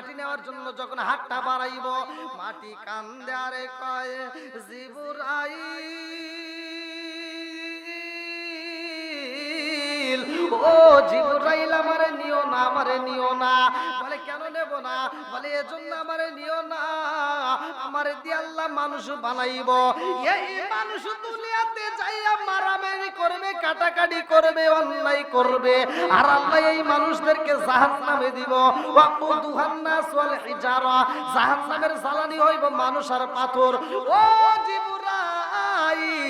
মাটি নেওয়ার জন্য যখন হাতটা বাড়াইব, মাটি কান্দে আরে কয়, জিবুরাইল, ও জিবরাইল আমারে নিও না, আমারে নিও না। বলে, কেন নেব না? বলে, এজন্য আমারে নিও না, আমারে দিয়ে আল্লাহ মানুষ বানাইব। এই মানুষ মারামারি করবে, কাটাকাটি করবে, অন্যায় করবে। আর আল্লাহ এই মানুষদেরকে জাহান্নামে দিব। ওয়াকুদুহান নাস ওয়াল হিজারা। জাহান্নামের জ্বালানি হইব মানুষ আর পাথর। ও জিবরাইল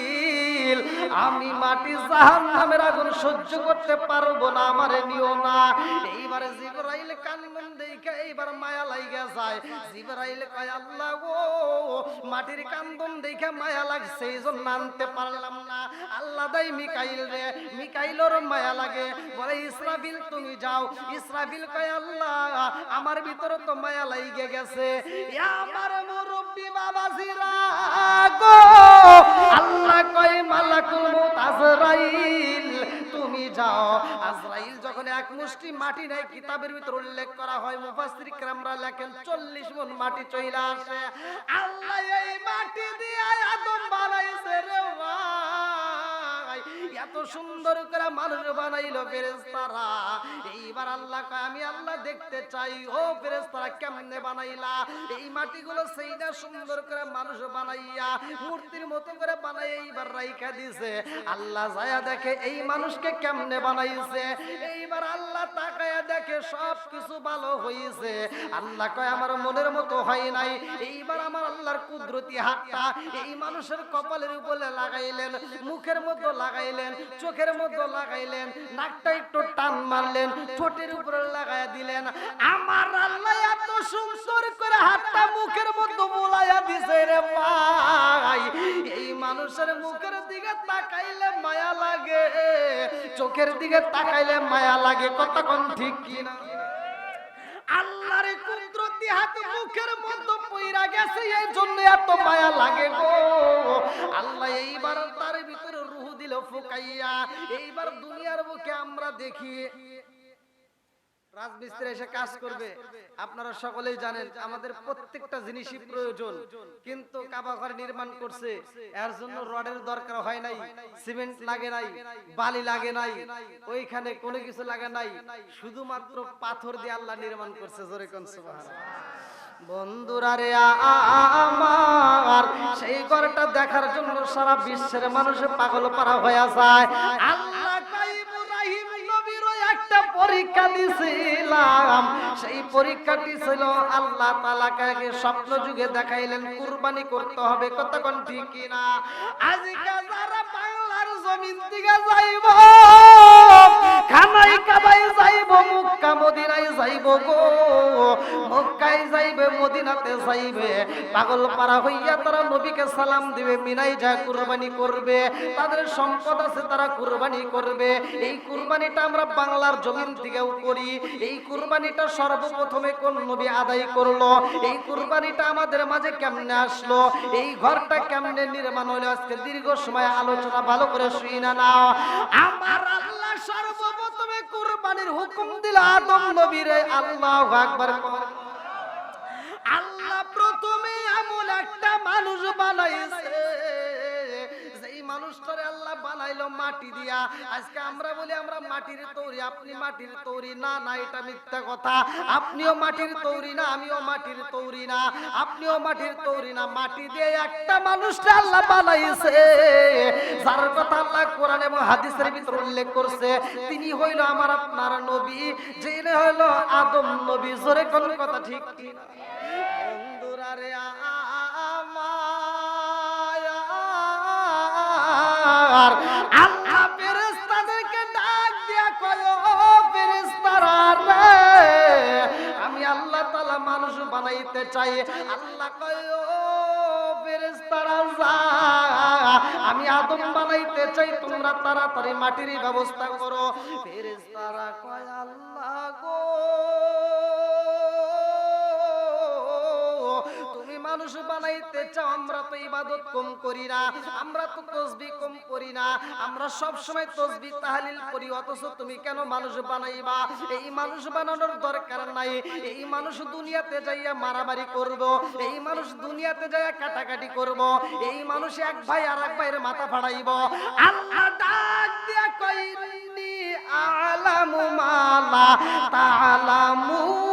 আমি মাটি জাহান্নামের আগুন সহ্য করতে পারব না, আমারে নিও না। এইবারে জিবরাইল কান্দন দেখে এইবার মায়া লাইগা যায়। জিবরাইল কয়, আল্লাহ গো, মাটির কান্দন দেখে মায়া লাগছে এই জন্য আনতে পারলাম না। আল্লাহ দাই মিকাইল রে, মিকাইলর মায়া লাগে। বলে, ইসরাফিল, তুমি যাও। ইসরাফিল কয়, আল্লাহ, আমার ভিতরে তো মায়া লাইগে গেছে। আমার মুরব্বি বাবাজিরা গো, আল্লাহ কয়, মালাকুল তুমি যাও। আজরাইল যখন এক মুষ্টি মাটি নাই কিতাবের ভিতর উল্লেখ করা হয় মুফাসসির کرامরা লেখেন 40 মন মাটি চইলা আসে। আল্লাহ এই মাটি দিয়ে আদম বানাইছে রে ওয়া এত সুন্দর করে মানুষ বানাইলো ফেরেশতারা। এইবার আল্লাহ আমি আল্লাহ দেখতে চাই। ও ফেরেশতারা, কেমনে বানাইলা? এই মাটিগুলো সেইটা সুন্দর করে মানুষ বানাইয়া মূর্তির মতো করে বানাই এইবার রাইখা দিছে। আল্লাহ যায়া দেখে এই মানুষকে কেমনে বানাইছে? এইবার আল্লাহ তাকায়া দেখে সব কিছু ভালো হইছে। আল্লাহ কয়, আমার মনের মতো হয় নাই। এইবার আমার আল্লাহর কুদরতি হাতটা এই মানুষের কপালের উপরে লাগাইলেন, মুখের মধ্যে লাগাইলেন। চোখের মধ্যে লাগাইলেন, নাকটা একটু টান মারলেন, ঠোঁটের উপরে লাগাইয়া দিলেন। আমার আল্লাহ এত সুন্দর করে হাতটা মুখের মধ্যে মোলাইয়া দিছে রে ভাই। এই মানুষের মুখের দিকে তাকাইলে মায়া লাগে, চোখের দিকে তাকাইলে মায়া লাগে, কতক্ষণ ঠিক কিনা? আল্লাহর কুদরতি হাত মুখের মধ্যে পইরা গেছে, এই জন্য এত মায়া লাগে গো। আল্লাহ এইবার তার ভিতরে দিল ফুকাইয়া, এইবার দুনিয়ার বুকে আমরা দেখি রাজমিস্ত্রি এসে কাজ করবে। আপনারা সকলেই জানেন, আমাদের প্রত্যেকটা জিনিসই প্রয়োজন। কিন্তু কাবা ঘর নির্মাণ করছে, এর জন্য রডের দরকার হয় নাই, সিমেন্ট লাগে নাই, বালি লাগে নাই, ওইখানে কোনো কিছু লাগে নাই। শুধুমাত্র পাথর দিয়ে আল্লাহ নির্মাণ করছে, জোরে কোন সুবহানাল্লাহ। বন্ধুরা রে আমার সেই ঘরটা দেখার জন্য সারা বিশ্বের পাগল পারা হয়ে যায়। আল্লাহ একটা পরীক্ষা দিছিলাম। সেই পরীক্ষাটি ছিল, আল্লাহ স্বপ্ন যুগে দেখাইলেন, কুরবানি করতে হবে। কতক্ষণ ঠিক কিনা? আজকে যারা বাংলার জমিন দিকে যাইব। খানাই কাবাই যাইব যাইব গো। যাইবে, মদিনাতে যাইবে। পাগল হইয়া তারা নবীকে সালাম দিবে, মিনাই যা কুরবানি করবে, তাদের সম্পদ আছে তারা কুরবানি করবে। এই কুরবানিটা আমরা বাংলার জমিন থেকেও করি। এই কুরবানিটা সর্বপ্রথমে কোন নবী আদায় করল? এই কুরবানিটা আমাদের মাঝে কেমনে আসলো? এই ঘরটা কেমনে নির্মাণ হলো? আজকে দীর্ঘ সময় আলোচনা, ভালো করে শুই না আমার আল্লাহ সর্বপ্রথমে কুরবানির হুকুম দিল আদম নবীরে, আল্লাহু আকবার। আল্লাহ প্রথমে এমন একটা মানুষ বানাইছে মানুষটারে আল্লাহ বানাইলো মাটি দিয়া। আজকে আমরা বলি, আমরা মাটির তৈরি, আপনি মাটির তৈরি। না না, এটা মিথ্যা কথা। আপনিও মাটির তৈরি না, আমিও মাটির তৈরি না। আপনিও মাটির তৈরি না। মাটি দিয়ে একটা মানুষটা আল্লাহ বানাইছে। যার কথা আল্লাহ কোরআন এবং হাদিসের ভিতর উল্লেখ করছে, তিনি হইল আমার আপনার নবী, যিনি হইল আদম নবী। জোরে কোন কথা ঠিক কিনা? আমার আল্লাহ ফেরেশতাদেরকে ডাক দিয়া কয়, ও ফেরেশতারা রে, আমি আল্লাহ তাআলা মানুষ বানাইতে চাই। আল্লাহ কয়, ও ফেরেশতারা যা, আমি আদম বানাইতে চাই, তোমরা তাড়াতাড়ি মাটির ব্যবস্থা করো। ফেরেশতারা কয়, আল্লাহ গো মানুষ বানাইতে চাও, আমরা তো ইবাদত কম করি না, আমরা তো তসবি কম করি না, আমরা সব সময় তসবি তাহলিল করি, অথচ তুমি কেন মানুষ বানাইবা? এই মানুষ বানানোর দরকার নাই, এই মানুষ দুনিয়াতে যাইয়া মারামারি করব, এই মানুষ দুনিয়াতে যাইয়া কাটাকাটি করব, এই মানুষ এক ভাই আর এক ভাইয়ের মাথা ফাড়াইব। আল্লাহ ডাক দিয়া কইনি, আলামু মালা, তালামু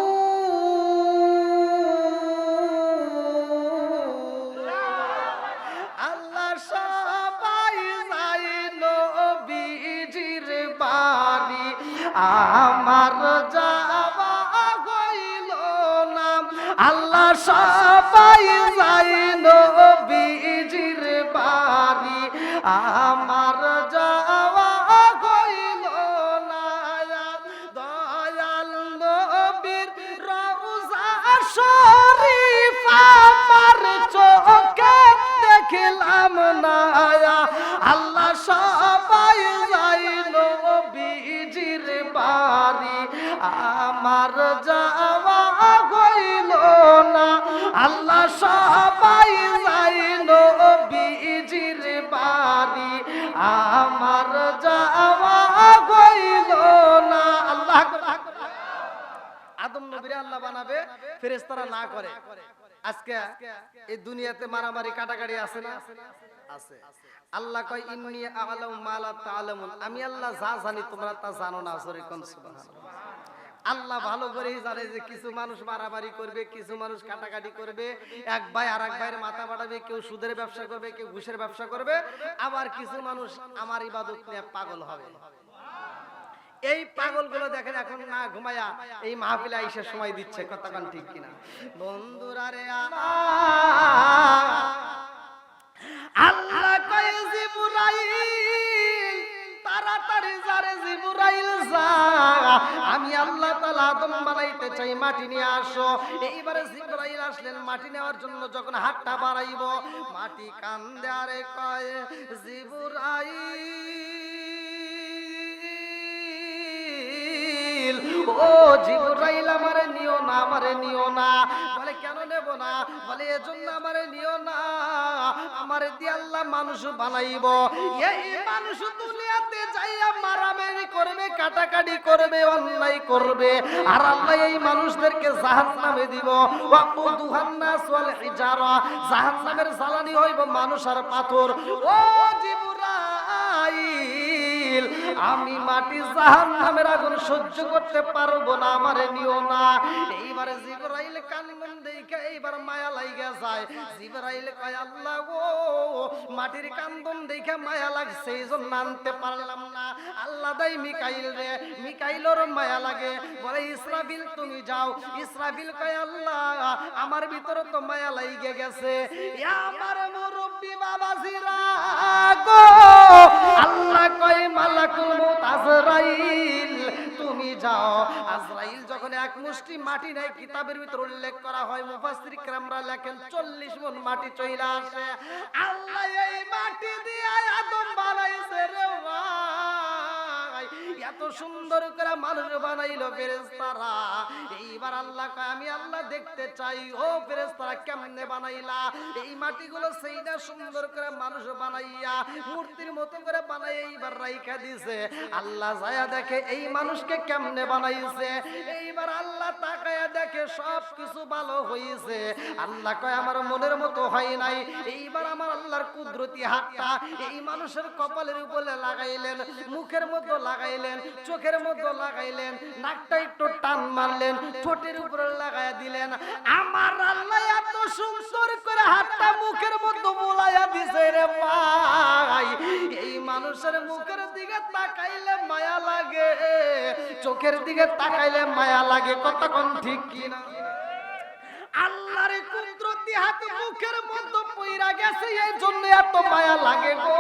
আমার যাওয়া হইল না। আল্লাহ সবাই যাই নবীজির বাড়ি আমার যাওয়া হইল না। দয়াল নবীর রওজা শরীফ আমার চোখে দেখলাম না। আল্লাহ সবাই আমার যাওয়া হইল না। আল্লাহ সবাই যাই নবীজির বাড়ি। আমার যাওয়া হইল না। আল্লাহ আদম নবীরে আল্লাহ বানাবে, ফেরেশতারা না করে। আজকে এই দুনিয়াতে মারামারি, কাটাকাটি আছে না? আছে। আল্লাহ কয়, ইন্নি আলাম মালা তাআলামুন আমি আল্লাহ যা জানি, তোমরা তা জানো না। সরে কোন সুবহানাল্লাহ? আল্লাহ ভালো করেই জানে যে কিছু মানুষ মারামারি করবে কিছু মানুষ কাটাকাটি করবে এক ভাই আর এক ভাইয়ের মাথা বাড়াবে কেউ সুদের ব্যবসা করবে কেউ ঘুষের ব্যবসা করবে আবার কিছু মানুষ আমার ইবাদত নিয়ে পাগল হবে। এই পাগলগুলো দেখেন এখন না ঘুমায়া এই মাহফিলে আইসার সময় দিচ্ছে কথা কান ঠিক কিনা বন্ধুরা রে আল্লাহ। চাই, মাটি নিয়ে আসো। এইবারে জিবরাইল আসলেন, মাটি নেওয়ার জন্য যখন হাতটা বাড়াইব, মাটি কান্দে আরে কয়, জিবরাইল, ও জিবরাইল আমারে নিও না, আমারে নিও না। বলে, কেন নেব না? বলে, এজন্য আমারে নিও না, আমারে দিয়ে আল্লাহ মানুষ বানাইব। এই মানুষ মারামারি করবে, কাটাকাটি করবে, অন্যায় করবে। আর আল্লাহ এই মানুষদেরকে জাহান্নামে দিব। জাহান্নামের জ্বালানি হইব মানুষ আর পাথর। ও জিবরাইল আমি মাটি জাহান নামের আগুন সহ্য করতে পারব না, আমারে নিও না। এইবারে জিবরাইল কান্দন দেখে এইবার মায়া লাইগা যায়। জিবরাইল কয়, আল্লাহ গো, মাটির কান্দন দেখে মায়া লাগছে এই জন্য আনতে পারলাম না। আল্লাহ দাই মিকাইল রে মিকাইলর মায়া লাগে। বলে, ইসরাফিল, তুমি যাও। ইসরাফিল কয়, আল্লাহ, আমার ভিতরে তো মায়া লাইগে গেছে। আমার মুরব্বি বাবাজিরা গো, আল্লাহ কয়, মালাকুল তুমি যাও। আজরাইল যখন এক মুষ্টি মাটি নাই কিতাবের ভিতর উল্লেখ করা হয় মুফাসসির کرامরা লেখেন 40 মন মাটি চইলা আসে। আল্লাহ এই মাটি দিয়ে আদম বানাইছে রে ভাই। এত সুন্দর করে মানুষ বানাইলো ফেরেশতারা। এইবার আল্লাহ আমি আল্লাহ দেখতে চাই। ও ফেরেশতারা, কেমনে বানাইলা? এই মাটিগুলো সেইটা সুন্দর করে মানুষ বানাইয়া মূর্তির মতো করে বানাই এইবার রাইখা দিছে। আল্লাহ যায়া দেখে এই মানুষকে কেমনে বানাইছে? এইবার আল্লাহ তাকায়া দেখে সব কিছু ভালো হইছে। আল্লাহ কয়, আমার মনের মতো হয় নাই। এইবার আমার আল্লাহর কুদরতি হাতটা এই মানুষের কপালের উপরে লাগাইলেন, মুখের মতো লাগাইলেন। চোখের মধ্যে লাগাইলেন, নাকটা একটু টান মারলেন, ঠোঁটের উপরে লাগাইয়া দিলেন। আমার আল্লাহ এত সুন্দর করে হাতটা মুখের মধ্যে মোলাইয়া দিছে রে ভাই। এই মানুষের মুখের দিকে তাকাইলে মায়া লাগে, চোখের দিকে তাকাইলে মায়া লাগে, কতক্ষণ ঠিক কিনা? আল্লাহর কুদরতি হাত মুখের মধ্যে পইরা গেছে এই জন্য এত মায়া লাগে গো।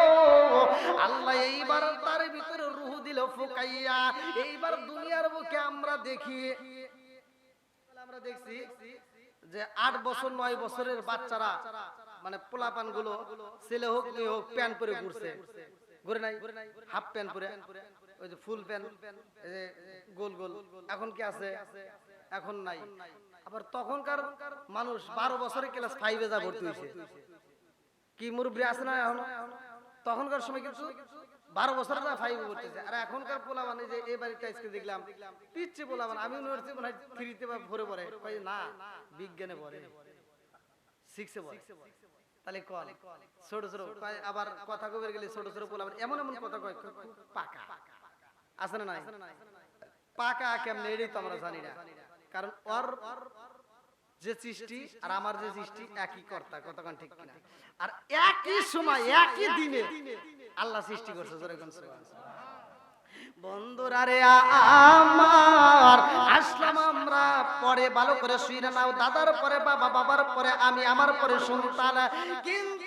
আল্লাহ এইবার তার ভিতরে দিল ফুকাইয়া। এইবার দুনিয়ার বুকে আমরা দেখি, আমরা দেখছি যে আট বছর, নয় বছরের বাচ্চারা মানে পোলাপানগুলো ছেলে হোক, মেয়ে হোক, প্যান্ট পরে ঘুরছে। ঘুরে নাই? হাফ প্যান্ট পরে। ওই যে ফুল প্যান্ট গোল গোল। এখন কি আছে? এখন নাই। আবার তখনকার মানুষ বারো বছরে ক্লাস ফাইভে যা ভর্তি হয়েছে। কি মুরব্বী আছে না এখন? তখনকার সময় কিন্তু বারো বছর যা ফাইভে ভর্তি আর এখনকার পোলা মানে যে এই বাড়িতে আজকে দেখলাম পিচ্ছে পোলা মানে আমি ইউনিভার্সিটি মনে থ্রিতে বা ভরে পড়ে। না, বিজ্ঞানে পড়ে। সিক্সে পড়ে। তাহলে কল ছোট ছোট আবার কথা কবে গেলে ছোট ছোট পোলা মানে এমন এমন কথা কয় পাকা। আছে না নাই? পাকা কেমনে, এটাই তো আমরা জানি না। কারণ ওর যে সৃষ্টি আর আমার যে সৃষ্টি একই কর্তা কতক্ষণ ঠিক কিনা? আর একই সময় একই দিনে আল্লাহ সৃষ্টি করছে বন্ধুরা রে আমার আসলাম আমরা পরে ভালো করে শুয়ে নাও দাদার পরে বাবা বাবার পরে আমি আমার পরে সন্তান। কিন্তু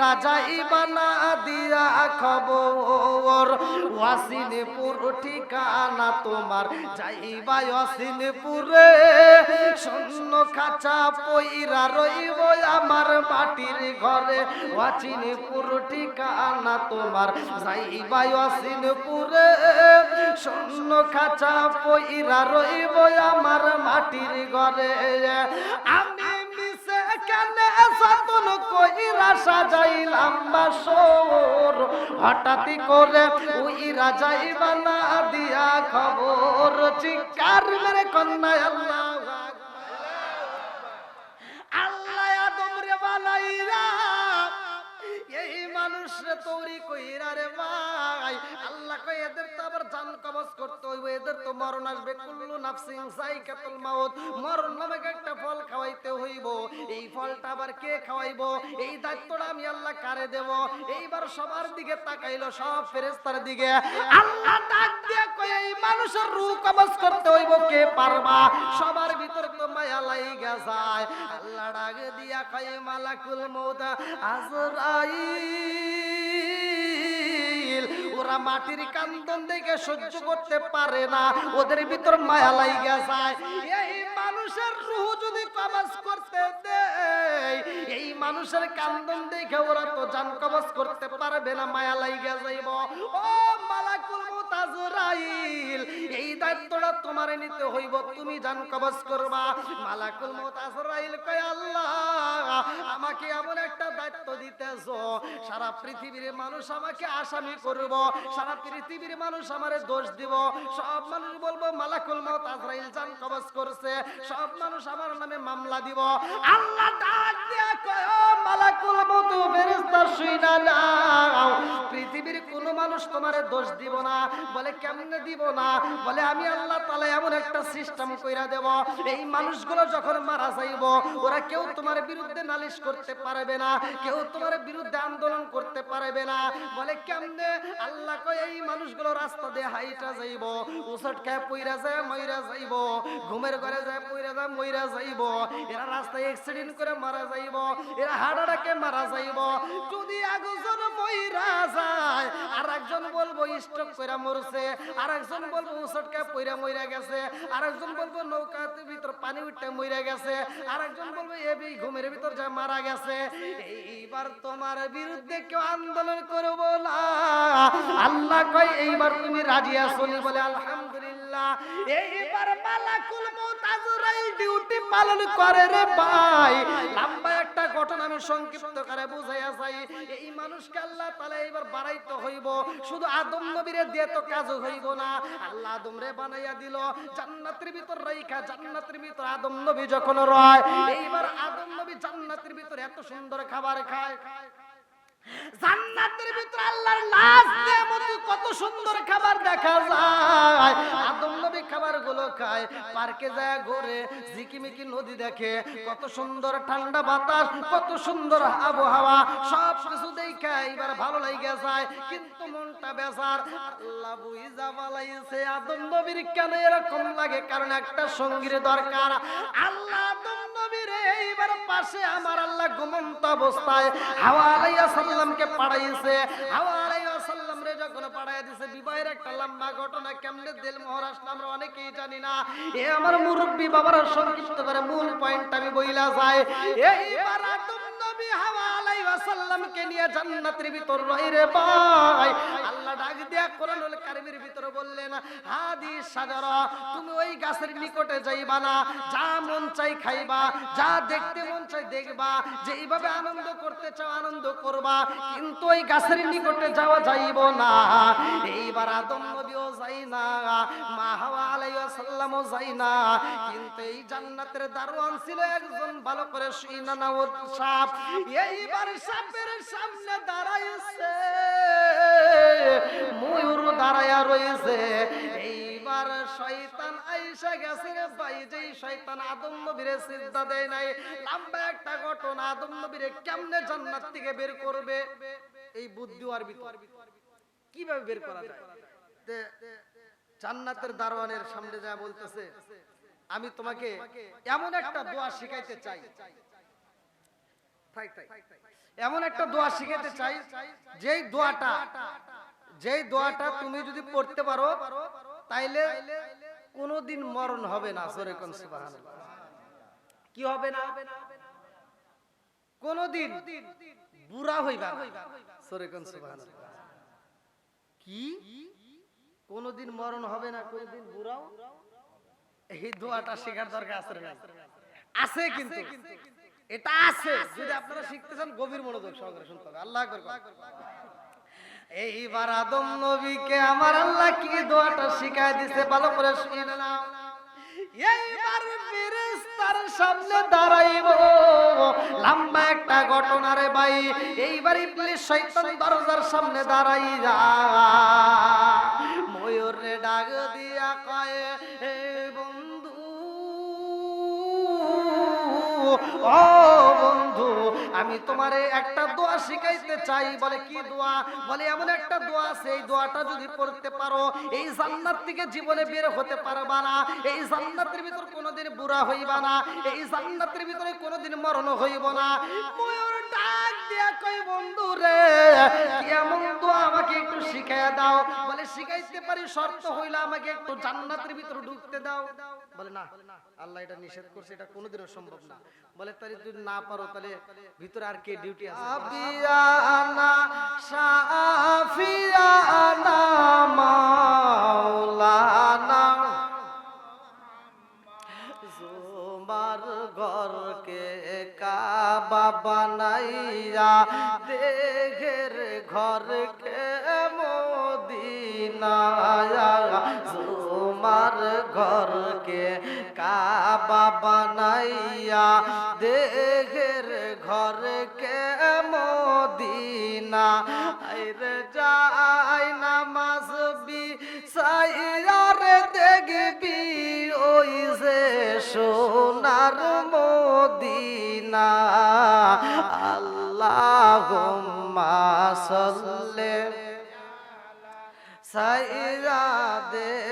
রাজাই বানা দিয়া খবর। ওয়াসিনপুর ঠিকানা তোমার। যাইবা ওয়াসিনপুরে শূন্য খাঁচা পইরা রইব আমার মাটির ঘরে। ওয়াসিনপুর ঠিকানা তোমার। যাইবা ওয়াসিনপুরে শূন্য খাঁচা পইরা রইব আমার মাটির ঘরে। আমি সতন কইরা সাজাইলাম বাসর হঠাৎ করে উইরা যাইবা না দিয়া খবর। চিকার মেরে কন্যা আল্লাহ। আল্লাহ এইবার সবার দিকে তাকাইলো, সব ফেরেশতার দিকে। আল্লাহ ডাক দিয়ে মানুষের রূহ কবজ করতে হইব, কে পারবা? সবার ভিতর তো মায়া লাইগা যায়। আল্লাহ ডাক দিয়া কই মালাকুল মউত, আজরাইল। ওরা মাটির কান্দন দেখে সহ্য করতে পারে না। ওদের ভিতর মায়া লাইগা যায়। এই মানুষের রুহ যদি কবজ করতে দেয়, এই মানুষের কান্দন দেখে ওরা তো জান কবজ করতে পারবে না, মায়া লাইগা যাইব। ও মালাকুল মউত আজরাইল এই দায়িত্বটা তোমার নিতে হইব, তুমি জান কবজ করবা। মালাকুল আজরাইল কয়, আল্লাহ, আমাকে এমন একটা দায়িত্ব দিতেছ, সারা পৃথিবীর মানুষ আমাকে আসামি করব, সারা পৃথিবীর মানুষ আমারে দোষ দিব। সব মানুষ বলব, মালাকুল আজরাইল জান কবজ করছে, সব মানুষ আমার নামে মামলা দিব। আল্লাহ ডাক দিয়া কয় মালাকুল মউত ফেরেশতা, শুইনা নাও। পৃথিবীর কোনো মানুষ তোমারে দোষ দিব না। বলে, কেমনে দিব না? বলে, আমি আল্লাহ তাআলা এমন একটা সিস্টেম কইরা দেব। এই মানুষগুলো যখন মারা যাইব, ওরা কেউ তোমার বিরুদ্ধে নালিশ করতে পারবে না, কেউ তোমার বিরুদ্ধে আন্দোলন করতে পারবে না। বলে, কেমনে? আল্লাহ কয়, এই মানুষগুলো রাস্তা দিয়ে হাইটা যাইব উসট খায় পইরা যায়, মইরা যাইব, ঘুমের ঘরে যায়, পইরা যায়, মইরা যাইব। এরা রাস্তায় অ্যাক্সিডেন্ট করে মারা যাইব, এরা হার্ট মারা যাইব। যদি একজন মইরা যায় আর একজন বলব স্টক কইরা মরছে আর একজন বলব উসটকা পইরা মইরা গেছে আর একজন বলব নৌকাতে ভিতর পানি উঠতে মইরা গেছে আর একজন বলব এবি ঘুমের ভিতর যা মারা গেছে। এইবার তোমার বিরুদ্ধে কেউ আন্দোলন করব না। আল্লাহ কয়, এইবার তুমি রাজি আছো বলে আলহামদুলিল্লাহ। এইবার মালাকুল মউত ডিউটি পালন করে রে ভাই। লম্বা একটা ঘটনা আমি সংক্ষিপ্ত করে বুঝাইয়া যাই এই মানুষকে আল্লাহ তাআলা এবার বাড়াইতে হইব। শুধু আদম নবীরে দিয়ে তো কাজ হইব না। আল্লাহ আদম রে বানাইয়া দিল। জান্নাতের ভিতর রাইখা, জান্নাতের ভিতর আদম নবী যখন রয়, এইবার আদম নবী জান্নাতের ভিতর এত সুন্দর খাবার খায়। জান্নাতের ভিতর আল্লাহর নাজ নেয়ামত কত সুন্দর খাবার দেখা যায়। আদম নবী খাবারগুলো খায়, পার্কে যায়, ঘুরে, ঝিকিমিকি নদী দেখে, কত সুন্দর ঠান্ডা বাতাস, কত সুন্দর আবহাওয়া সব কিছু দেখে এবার ভালো লাগে যায়, কিন্তু মনটা বেজার। আল্লাহ বুইজা বালাইছে, আদম নবীর কেন এরকম লাগে? কারণ একটা সঙ্গীর দরকার। আল্লাহ আদম নবীর পাশে আমার আল্লাহ ঘুমন্ত অবস্থায় হাওয়া আলাইহিস সালামকে পাঠাইছে হাওয়া আলাইহিস সালাম রে যখন পাঠাই দিছে, বিবাহের একটা লম্বা ঘটনা কেমনে দিল মোহর আসলে আমরা অনেকেই জানি না। এ আমার মুরব্বী বাবারা সংক্ষিপ্ত করে মূল পয়েন্ট আমি বইলা যায় এইবার আদম নবী হাওয়া আলাইহিস সালামকে নিয়ে জান্নাতের ভিতর রইরে ভাই। আল্লাহ ডাক কোরআনুল কারীমের ভিতরে সাজারা, তুমি ওই গাছের নিকটে যাইবা না, যা মন চাই খাইবা, যা দেখতে মন চাই দেখবা আনন্দ করতে চাও আনন্দ করবা, কিন্তু ওই গাছের নিকটে যাওয়া যাইব না। এইবার আদম নবীও যাই না আলাইহিস যাই না, কিন্তু এই জান্নাতের দারোয়ান ছিল একজন ভালো করে শুইনা না ও সাপ। এইবার সাপের সামনে দাঁড়াইছে। রয়েছে। এইবার শয়তান আইসা গেছে রে ভাই, যেই শয়তান আদম নবীরে সিজদা দেয় নাই, লম্বা একটা ঘটনা আদম নবীরে কেমনে জান্নাত থেকে বের করবে? এই বুদ্ধি আর ভিতর। কীভাবে বের করা যায়? জান্নাতের সামনে যা বলতেছে, আমি তোমাকে এমন একটা দোয়া শিখাইতে চাই। এমন একটা দোয়া শিখাইতে চাই, যেই দোয়াটা যেই দোয়াটা তুমি যদি পড়তে পারো, তাইলে কোনোদিন মরণ হবে না সরে কোন কি হবে না? কোনোদিন বুড়া হইবা না সরে কোন সুবহানাল্লাহ। কি? কোনোদিন মরণ হবে না, কোনোদিন বুড়াও? এই দোয়াটা শেখার দরকার আছে আছে কিন্তু। এটা আছে। যদি আপনারা শিখতে চান, গভীর মনোযোগ সহকারে শুনতে হবে। আল্লাহ এইবার আদম নবীকে আমার আল্লাহ কি দোয়াটা শিখায় দিছে, ভালো করে শুনে সামনে লম্বা একটা ঘটনা রে ভাই সামনে দাঁড়াই দিয়া বন্ধু, ও বন্ধু, আমি তোমারে একটা শিখাইতে চাই, বলে কি দোয়া? বলে, এমন একটা দোয়া আছে, এই দোয়াটা যদি পড়তে পারো, এই জান্নাত থেকে জীবনে বের হতে পারবা না, এই জান্নাতের ভিতর কোনোদিন বুড়া হইবা না, এই জান্নাতের ভিতরে কোনোদিন মরণ হইব না। ময়ূর ডাক দিয়া কই বন্ধু রে কি এমন দোয়া আমাকে একটু শিখাইয়া দাও। শিখাইতে পারি, শর্ত হইলে আমাকে একটু জান্নাতের ভিতর ঢুকতে দাও। বলে, না, আল্লাহ এটা নিষেধ করছে, এটা কোনোদিনও সম্ভব না। বলে, তাহলে যদি না পারো, তাহলে ভিতরে আর কে ডিউটি আছে? আবিয়ানা কাবা বানাইয়া দেখের ঘরকে জুমার ঘরকে কাবা বানাইয়া দেখের ঘরকে মদিনা। আইরে যাই নামাজ বি সাইয়ার দেখবি ওই যে সোনার মদিনা। আল্লাহ সাল্লে সাইরা দে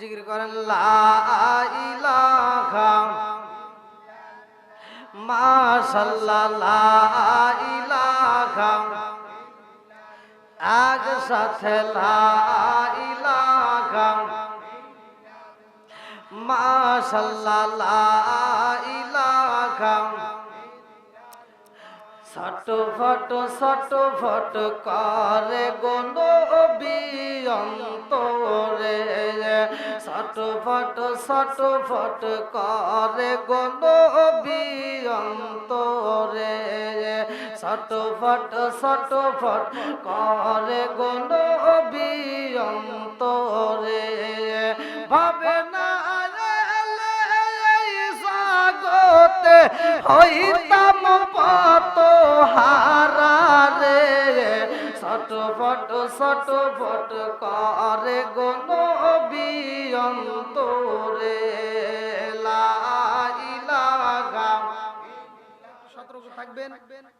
জিকির করেন লা ইলাহা মাশাল্লাহ লা ইলাহা। আগ সাথে লা ছোট ফট করে গনবি অন্তরে। ছোট ফট ছোট ফট করে গনবি অন্তরে। ছোট ফট ছোট ফট করে গনবি অন্তরে। ভাবে না জগতে হইতাম পত হারারে। ছোট ফট ছোট ফট করে গণ বিয়ন্তরে লাইলাগা সতর্ক থাকবেন।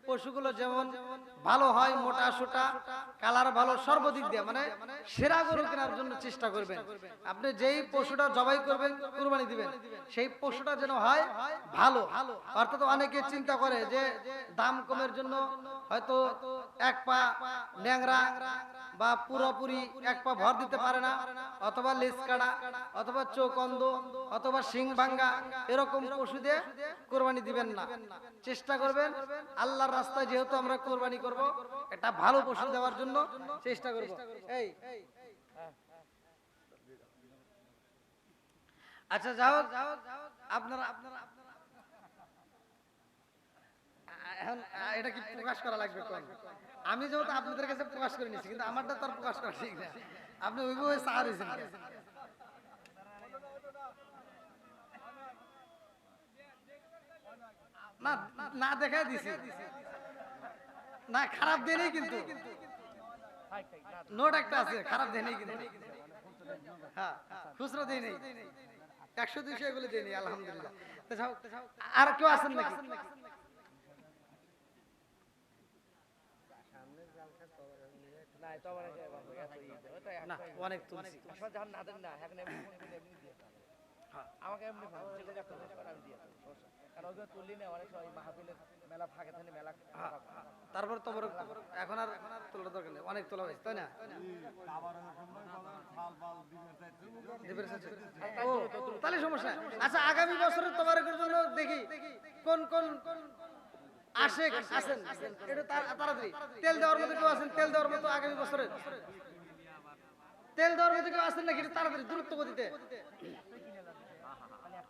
পশুগুলো যেমন ভালো হয়, মোটা, সোটা, কালার ভালো, সর্বদিক দিয়ে মানে সেরা গরু কেনার জন্য চেষ্টা করবেন। আপনি যেই পশুটা জবাই করবেন, কুরবানি দিবেন, সেই পশুটা যেন হয় ভালো। অর্থাৎ অনেকে চিন্তা করে যে দাম কমের জন্য হয়তো এক পা ন্যাংরা বা পুরোপুরি এক পা ভর দিতে পারে না, অথবা লেজ অথবা চোখ অন্ধ, অথবা শিং ভাঙ্গা, এরকম পশু দিয়ে কোরবানি দিবেন না। চেষ্টা করবেন আল্লাহর রাস্তায় যেহেতু আমরা কোরবানি করব, একটা ভালো পশু দেওয়ার জন্য চেষ্টা করব। এই। আচ্ছা যাও আপনারা আপনারা এখন এটা কি প্রকাশ করা লাগবে আমি যেহেতু আপনাদের কাছে প্রকাশ করে নিচ্ছি কিন্তু আমারটা তার প্রকাশ করা ঠিক না। আপনি ওইভাবে সাহার হয়েছেন না না দেখাই দিছি। না খারাপ দেনেই কিন্তু। নোট একটা আছে খারাপ দেনেই কিন্তু। হ্যাঁ খুচরো দেই নেই। একশো দুইশো এগুলো দেয়নি আলহামদুলিল্লাহ। আর কেউ আছেন নাকি? না অনেক তুলছি। দেন দেন। আমাকে এমনি মেলা খারাপ হয়। তারপর তোমার এখন আর তোলার দরকার নেই, অনেক তোলা হয়েছে, তাই না? তাহলে সমস্যা আচ্ছা আগামী বছরে তোমার জন্য দেখি কোন কোন আশেক আছেন? তাড়াতাড়ি। তেল দেওয়ার মতো কেউ আছেন? তেল দেওয়ার মতো আগামী বছরে? তেল দেওয়ার মতো কেউ আছেন নাকি? তাড়াতাড়ি দ্রুত গতিতে।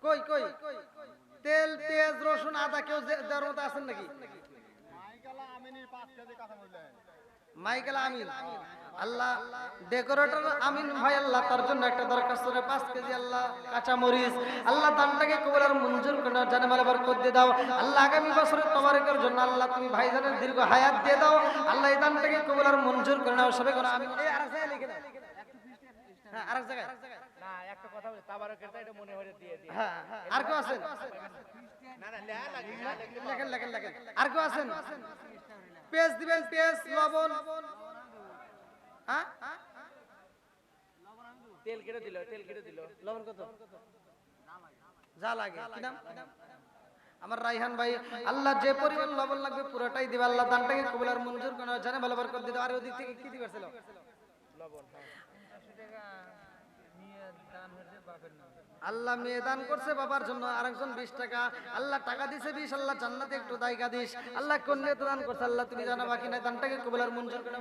কই কই? তেল, পেঁয়াজ, রসুন, আদা, কেউ দেওয়ার মতো আছেন নাকি? মাইকেল আমিন। আল্লাহ ডেকোরেটর আমিন ভাই, আল্লাহ তার জন্য একটা দরখাস্ত করে পাঁচ কেজি আল্লাহ কাঁচা মরিচ আল্লাহ দানটাকে কবুলার মঞ্জুর করে জানে মালে বরকত দিয়ে দাও। আল্লাহ আগামী বছরে তোমারের জন্য আল্লাহ তুমি ভাইজানের দীর্ঘ হায়াত দিয়ে দাও। আল্লাহ এই দানটাকে কবুলার মঞ্জুর করে নাও। সবাই করে আমি এই আরেক জায়গায় হ্যাঁ আরেক জায়গায়। না একটা কথা বলি তাবারকের এটা মনে হয়ে দিয়ে দিয়ে। হ্যাঁ আর কেউ আছেন? না না লেয়া লাগে লেয়া লাগলে লেখেন লেখেন লেখেন। আর কেউ আছেন? পেঁয়াজ দিবেন পেঁয়াজ লবণ। হ্যাঁ? তেল কেটে দিল তেল কেটে দিল। লবণ কত? যা লাগে। কি নাম? আমার রাইহান ভাই আল্লাহ যে পরিমাণ লবণ লাগবে পুরোটাই দিবে। আল্লাহ দানটাকে কবুলার মঞ্জুর করে জানে ভালো বার করে দিতে আর ওদিক থেকে কি দিবেছিল লবণ হ্যাঁ। আল্লাহ মেয়ে দান করছে বাবার জন্য, আরেকজন বিশ টাকা। আল্লাহ টাকা দিছে বিশ, আল্লাহ জান্নাতে একটু দায়গা দিস। আল্লাহ কোন মেয়ে দান করছে, আল্লাহ তুমি জানা বাকি নাই, দানটাকে কবুলার মঞ্জুর করে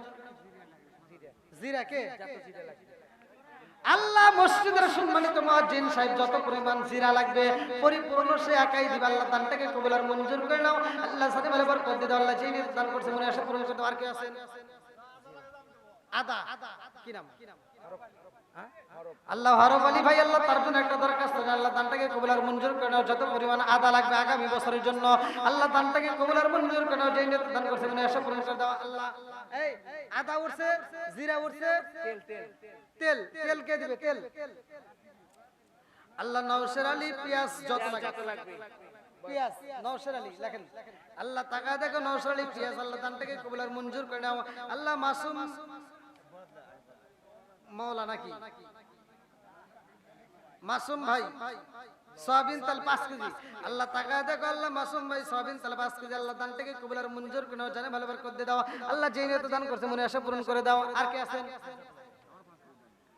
জিরা কে? আল্লাহ মসজিদের সম্মানিত মুয়াজ্জিন সাহেব, যত পরিমাণ জিরা লাগবে, পরিপূর্ণ সে একাই দিবে, আল্লাহ দানটাকে কবুলার মঞ্জুর করে নাও। আল্লাহ সাথে বলে বরকত দাও, আল্লাহ যেই দান করছে মনে আসে পূরণ করতে আর কে আছেন? আদা। কি নাম? হ্যাঁ? আল্লাহ হরফ আলী ভাই আল্লাহ তার জন্য একটা দরখাস্ত। আল্লাহ দানটাকে কবুলার মঞ্জুর করে নাও। যত পরিমাণ আদা লাগবে আগামী বছরের জন্য আল্লাহ দানটাকে কবুলার মঞ্জুর করে নাও। যেই নিয়ে দান করছে মনে আসে পূরণ করে দাও। আল্লাহ এই আদা উঠছে জিরা উঠছে তেল তেল তেল তেল কে দিবে? তেল। আল্লাহ নওশের আলী পেঁয়াজ যত যত লাগে লাগবে। পেঁয়াজ নওশের আলী লেখেন। আল্লাহ টাকা দেখো নওশের আলী পেঁয়াজ। আল্লাহ দানটাকে কবুলার মঞ্জুর করে নাও। আল্লাহ মাসুম মৌলা নাকি? মাসুম ভাই, সয়াবিন তেল পাঁচ কেজি। আল্লাহ টাকা দেখো, আল্লাহ মাসুম ভাই, সয়াবিন তেল পাঁচ কেজি। আল্লাহ দানটাকে কবুলার মঞ্জুর করে জানে ভালো করে করে দাও। আল্লাহ যেই নিয়ত দান করছে, মনে আশা পূরণ করে দাও। আর কে আছেন?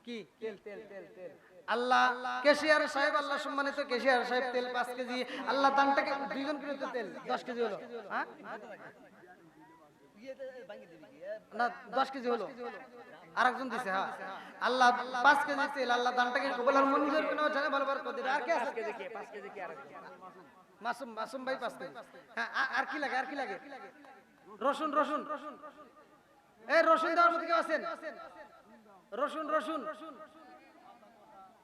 কি? তেল তেল তেল তেল। আল্লাহ কেশিয়ার সাহেব, আল্লাহ সম্মানিত কেশিয়ার সাহেব, তেল পাঁচ কেজি। আল্লাহ দানটাকে দুইজন কিলো তো তেল, দশ কেজি হলো। হ্যাঁ? না, দশ কেজি হলো। আরেকজন দিছে হ্যাঁ। আল্লাহ পাঁচ কেজি তেল আল্লাহ দানটাকে কবলার মঞ্জুর কোনো জানে ভালো বার করে দিবে। আর কে আছে? কে পাঁচ কেজি কি আর মাসুম মাসুম ভাই পাঁচ কেজি। হ্যাঁ আর কি লাগে আর কি লাগে? রসুন রসুন। এই রসুন দেওয়ার মধ্যে কেউ আছেন? রসুন রসুন।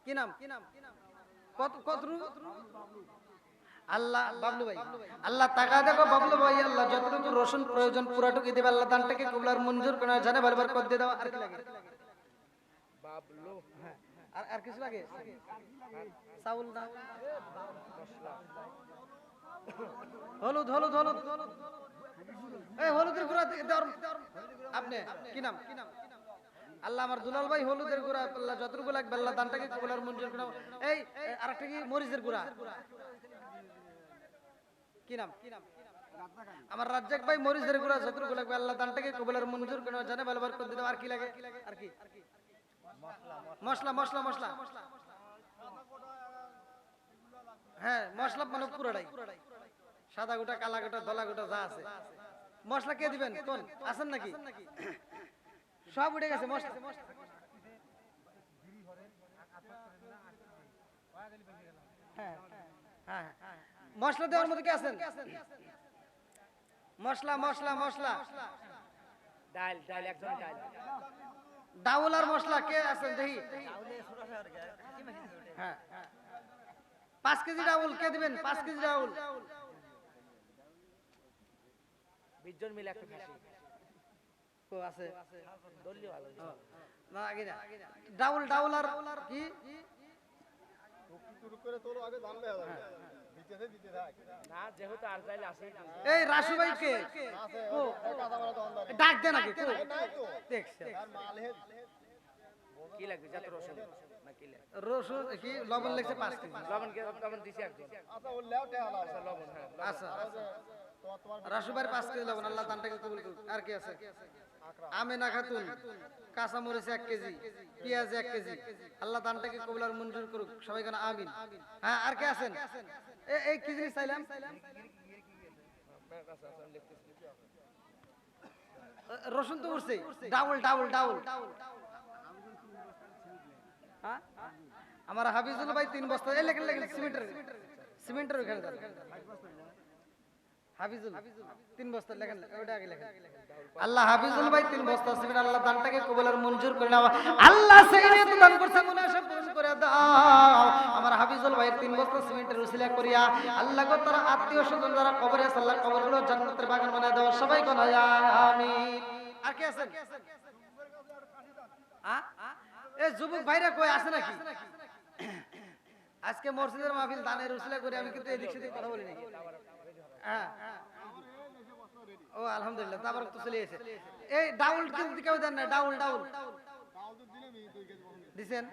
কি নাম? কত কত রু? আল্লাহ বাবলু ভাই। আল্লাহ টাকা দেখো বাবলু ভাই আল্লাহ যতটুকু রসুন প্রয়োজন পুরাটুকু দিবে আল্লাহ দানটাকে কবলার মঞ্জুর করে জানে বারবার করে দিয়ে দাও আর কি লাগে? বাবলু। আর আর কিছু লাগে? চাউল হলুদ হলুদ হলুদ। এই হলুদের গুঁড়া দে- দেওয়ার আপনি কি নাম? আল্লাহ আমার দুলাল ভাই হলুদের গুঁড়া আল্লাহ যতটুকু লাগবে আল্লাহ দানটাকে কবুলার মঞ্জুর করে এই এই, আরেকটা কি? মরিচের গুঁড়া। আমার রাজ্জাক ভাই মরিচের গুঁড়া যতটুকু লাগবে। আল্লাহ দানটাকে কবুলার মঞ্জুর করে নাও। জানে ভালো বার করে দিতে আর কি লাগে? আর কি? মশলা মশলা মশলা। হ্যাঁ মশলা মানে পুরোটাই। সাদা গোটা কালা গোটা ধলা গোটা যা আছে। মশলা কে দিবেন? কোন? আছেন নাকি? সব উঠে গেছে মশলা। হ্যাঁ, হ্যাঁ, হ্যাঁ। মশলা দেওয়ার মধ্যে কে আছেন? মশলা মশলা মশলা ডাল ডাল একজন ডাল। ডাউল আর মশলা কে আছেন? দেখি। হ্যাঁ। পাঁচ কেজি ডাউল কে দিবেন? পাঁচ কেজি ডাউল। বিশ জন মিলে একটা খাসি। ও আছে। ধরলে ভালো। না আগে না। ডাউল ডাউল আর কি? যেহেতু আর চাইলে আসে এই রাসু ভাই কে। ডাক দে নাকি কো? দেখছে। কি লাগবে? যত রসুন। না রসুন কি? লবণ লেগছে পাঁচ কেজি। লবণ কে লবণ দিছি একজন। আচ্ছা লবণ। হ্যাঁ আচ্ছা। রাসু ভাইয়ের পাঁচ কেজি লবণ আল্লাহ দানটাকে কবুল করুক। আর কি আছে? আমেনা খাতুন কাঁচা মরিচ এক কেজি পেঁয়াজ এক কেজি। আল্লাহ দানটাকে কবুল আর মঞ্জুর করুক। সবাই কেন আমিন। হ্যাঁ আর কে আছেন? এই কি জিনিস চাইলাম। রসুন তো উঠছে ডাউল ডাউল ডাউল হ্যাঁ? আমার হাফিজুল ভাই তিন বস্তা এই লেখেন লেখেন, সিমেন্টের সিমেন্টের ওখানে হাফিজুল তিন বস্তা লেখেন ওটা আগে লেখেন। আল্লাহ হাফিজুল ভাই তিন বস্তা সিমেন্ট আল্লাহ দানটাকে কবুলের মঞ্জুর করে নাও। আল্লাহ সেই দান করছে মনে সব পূরণ করে দাও। আমার হাফিজুল তিন বস্তা সিমেন্টের উসিলা করিয়া আল্লাহ গো তার আত্মীয় স্বজন যারা কবরে আছে আল্লাহ কবরগুলো জান্নাতের বাগান বানায় দাও সবাই কোন আমিন। আর কে আছেন? এ যুবক ভাইরা কই আছে নাকি? আজকে মসজিদের মাহফিল দানের উসিলা করে আমি কিন্তু এদিক সেদিক কথা বলি নাকি? হ্যাঁ ও, আলহামদুলিল্লাহ তারপর তো চলে এসে এই ডাউল কিন্তু কেউ দেন না ডাউল ডাউল। দিছেন।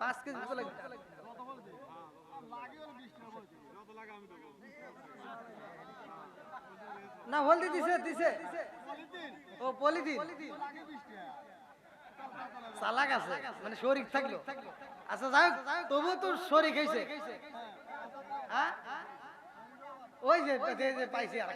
পাঁচ কেজি তো লাগবে। না, হলদি দিছে দিছে। ও, পলিথিন। চালাক আছে মানে শরিক থাকল। আচ্ছা যাই তবু তবুও তো খেয়েছে হ্যাঁ? ওই যে পাইছি আর